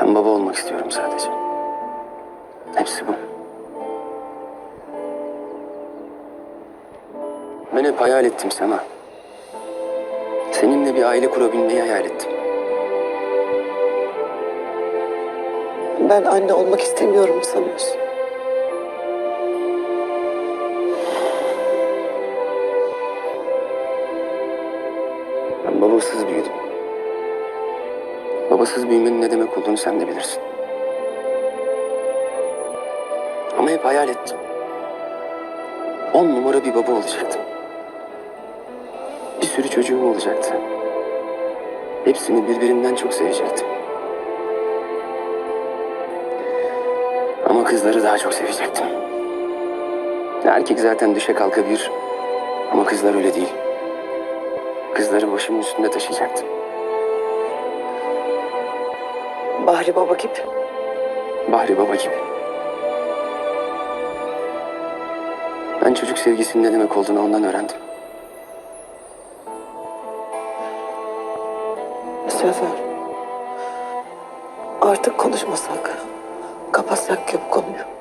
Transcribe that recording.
Ben baba olmak istiyorum sadece. Hepsi bu. Ben hep hayal ettim Sema. Seninle bir aile kurabilmeyi hayal ettim. Ben anne olmak istemiyorum sanıyorsun? Ben babasız büyüdüm. Babasız büyümenin ne demek olduğunu sen de bilirsin. Ama hep hayal ettim. On numara bir baba olacaktım. Bir sürü çocuğum olacaktı. Hepsini birbirinden çok sevecektim. Ama kızları daha çok sevecektim. Erkek zaten düşe kalka bir. Ama kızlar öyle değil. Kızları başımın üstünde taşıyacaktım. Bahri baba gibi. Bahri Baba gibi. Ben çocuk sevgisinin ne demek olduğunu ondan öğrendim. Sefer. Artık konuşmasak. Kapatsak ya bu konuyu.